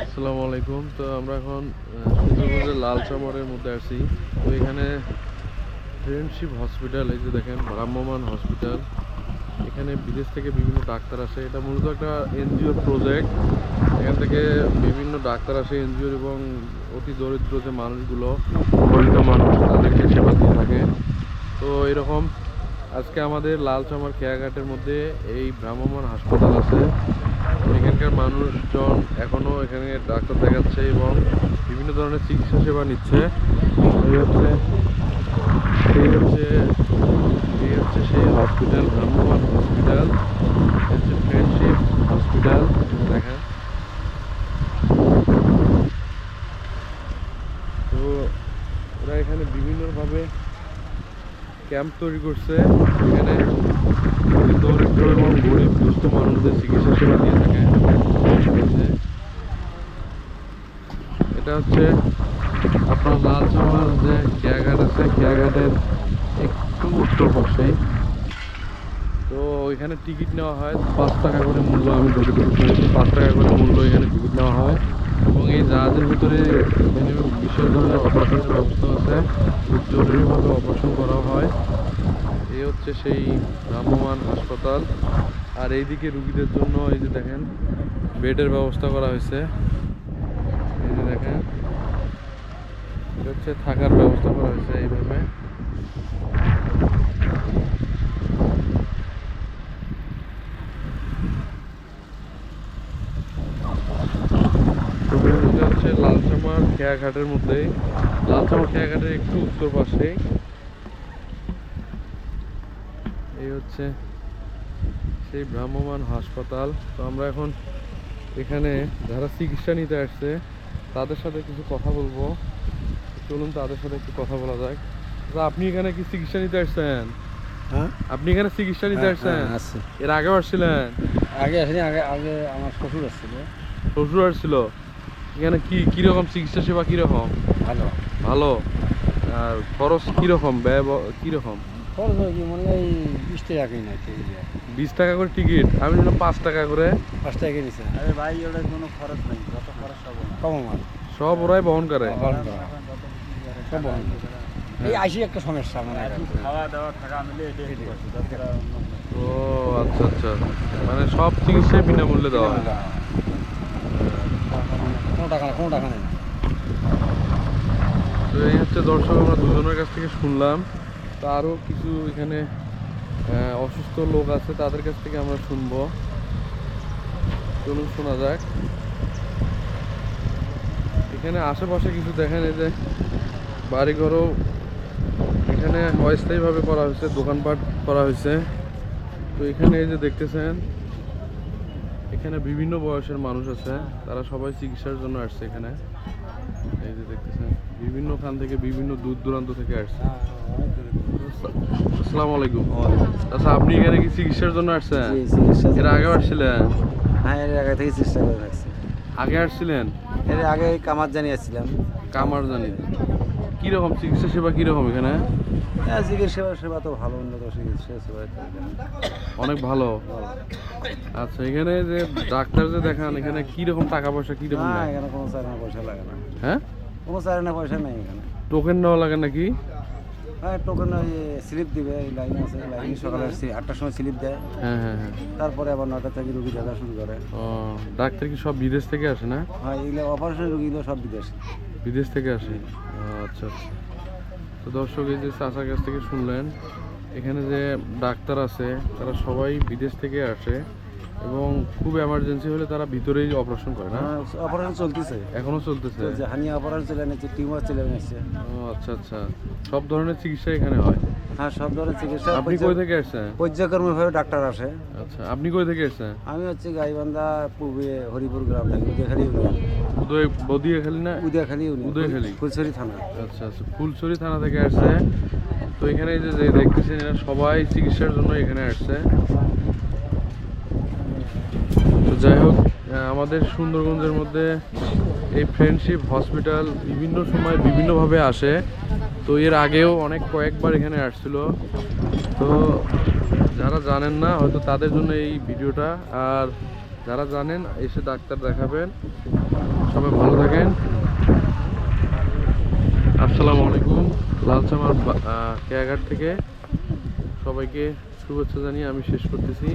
আসসালামু আলাইকুম তো আমরা এখন সুন্দরবনের লাল চামরের মধ্যে আছি। তো এখানে ফ্রেন্ডশিপ হসপিটাল, এই যে দেখেন ভ্রাম্যমান হসপিটাল। এখানে বিদেশ থেকে বিভিন্ন ডাক্তার আসে। এটা মূলত একটা এনজিওর প্রজেক্ট। এখান থেকে বিভিন্ন ডাক্তার আসে এনজিওর এবং অতি দরিদ্র যে মানুষগুলো, দরিদ্র মানুষ, তাদেরকে সেবা দিয়ে থাকে। তো এরকম আজকে আমাদের লাল চামার খেয়াঘাটের মধ্যে এই ভ্রাম্যমান হাসপাতাল আছে। এখানকার মানুষজন এখনও এখানে ডাক্তার দেখাচ্ছে এবং বিভিন্ন ধরনের চিকিৎসা সেবা নিচ্ছে। এই হচ্ছে এই হচ্ছে এই হচ্ছে সেই হসপিটাল ভ্রাম্যমান হসপিটাল হচ্ছে ফ্রেন্ডশিপ হসপিটাল দেখেন। তো ওরা এখানে বিভিন্নভাবে ক্যাম্প তৈরি করছে। এখানে দরিদ্র এবং গরিব দুস্থ মানুষদের চিকিৎসা সেবা দিয়ে থাকে এটা হচ্ছে আপনার লাল চামার যে খেয়াঘাট আছে খেয়াঘাটের একটু উত্তর পাশে। তো ওইখানে টিকিট নেওয়া হয়, পাঁচ টাকা করে মূল্য আমি পাঁচ টাকা করে মূল্য এখানে টিকিট নেওয়া হয়। এবং এই জাহাজের ভিতরে এখানে বিশেষ ধরনের অপারেশনের ব্যবস্থা আছে। জরুরিভাবে অপারেশন করা হয়। এই হচ্ছে সেই ভ্রাম্যমান হাসপাতাল। আর এইদিকে রুগীদের জন্য এই যে দেখেন, বেডের ব্যবস্থা করা হয়েছে। এই যে দেখেন, এটা হচ্ছে থাকার ব্যবস্থা করা হয়েছে এইভাবে হচ্ছে লালচামার খেয়াঘাটের মধ্যেই। লালচামার খেয়াঘাটের একটু উত্তর পাশেই। এই হচ্ছে সেই ভ্রাম্যমান হাসপাতাল। তো আমরা এখন এখানে যারা চিকিৎসা নিতে আসছে তাদের সাথে কিছু কথা বলব। চলুন তাদের সাথে একটু কথা বলা যাক। আপনি এখানে কি চিকিৎসা নিতে আসছেন? হ্যাঁ? আপনি এখানে চিকিৎসা নিতে হ্যাঁ, আসছেন? হ্যাঁ, এর আগে আসছিলেন? আগে আসেনি আগে আগে আমার শ্বশুর আসছিল। শ্বশুর আসছিল? এখানে কি কীরকম চিকিৎসা সেবা কীরকম? ভালো। ভালো। আর খরচ কীরকম? ব্যয় কীরকম? খরচ হয় কি? মনে হয় বিশ টাকা কিনে আছে বিশ টাকা করে টিকিট? আমি শুনলাম পাঁচ টাকা করে। পাঁচ টাকা কিনেছে আরে ভাই ওটা কোনো খরচ নেই। যত খরচ সব কম আমার। সব ওরাই বহন করে। বহন করা। সব বহন করে। এই আসি একটা সমস্যা মানে খাওয়া দাওয়া থাকা মিলে ও আচ্ছা আচ্ছা। মানে সব চিকিৎসায় বিনামূল্যে দেওয়া হয়। কোনো টাকা না কোনো টাকা নেই। তো এই হচ্ছে দর্শক আমরা দুজনের কাছ থেকে শুনলাম। তো আরও কিছু এখানে অসুস্থ লোক আছে, তাদের কাছ থেকে আমরা শুনব। চলুন শোনা যাক। এখানে আশেপাশে কিছু দেখেন, এই যে বাড়িঘরও এখানে অস্থায়ীভাবে করা হয়েছে, দোকানপাট করা হয়েছে। তো এখানে এই যে দেখতেছেন এখানে বিভিন্ন বয়সের মানুষ আছে। তারা সবাই চিকিৎসার জন্য আসছে এখানে। এই যে দেখতেছেন বিভিন্ন খান থেকে বিভিন্ন দূর দূরান্ত থেকে আসছে। আসসালামু আলাইকুম। আচ্ছা আপনি এখানে কি চিকিৎসার জন্য আসছেন? এর আগে আসছিলেন? হ্যাঁ এর আগে থেকে চেষ্টা করে রাখছি আগে আসছিলেন? এর আগে কামার জানিয়েছিলাম কামার জানি কীরকম চিকিৎসা সেবা কীরকম এখানে? হ্যাঁ চিকিৎসা সেবা তো ভালো উন্নত চিকিৎসা সেবা অনেক ভালো। আচ্ছা এখানে যে ডাক্তার যে দেখান এখানে কীরকম টাকা পয়সা কীরকম না নেয়? এখানে কোনো পয়সা লাগে না। হ্যাঁ? কোনো চার পয়সা নেই এখানে। টোকেন নেওয়া লাগে নাকি? হ্যাঁ টোকেন ওই স্লিপ দিবে এই লাইন আছে লাইন সকালে আটটার সময় স্লিপ দেয়। হ্যাঁ হ্যাঁ হ্যাঁ। তারপরে আবার থেকে রুগী দেখা শুরু করে। ও ডাক্তার কি সব বিদেশ থেকে আসে না? হয় এগুলো অপারেশন রুগীগুলো সব বিদেশ। বিদেশ থেকে আসে? আচ্ছা আচ্ছা। তো দর্শক এই যে চাচার কাছ থেকে শুনলেন এখানে যে ডাক্তার আছে তারা সবাই বিদেশ থেকে আসে এবং খুব এমার্জেন্সি হলে তারা ভিতরেই অপারেশন করে না? অপারেশন চলতেছে। এখনও চলতেছে? হানি অপারেশন চলে নিচ্ছে টিউমার চলে নিচ্ছে ও আচ্ছা আচ্ছা। সব ধরনের চিকিৎসা এখানে হয়। হ্যাঁ সব ধরনের চিকিৎসা আপনি কই থেকে আসছেন? পর্যায়ক্রমিকভাবে ডাক্তার আসে। আচ্ছা আপনি কই থেকে আসছেন? আমি হচ্ছে গাইবান্ধা পূর্বে হরিপুর গ্রাম থাকি উদয়খালী ইউনিয়ন। উদয় বদিয়াখালী না? উদয়খালী ইউনিয়ন উদয়খালী। ফুলছড়ি থানা। আচ্ছা আচ্ছা ফুলছড়ি থানা থেকে আসছে। তো এখানে যে যে দেখতেছেন এরা সবাই চিকিৎসার জন্য এখানে আসছে। তো যাই হোক আমাদের সুন্দরগঞ্জের মধ্যে এই ফ্রেন্ডশিপ হসপিটাল বিভিন্ন সময় বিভিন্নভাবে আসে। তো এর আগেও অনেক কয়েকবার এখানে আসছিল। তো যারা জানেন না, হয়তো তাদের জন্য এই ভিডিওটা। আর যারা জানেন, এসে ডাক্তার দেখাবেন। সবাই ভালো থাকেন। আসসালামু আলাইকুম। লালচামার কেয়াঘাট থেকে সবাইকে শুভেচ্ছা জানিয়ে আমি শেষ করতেছি।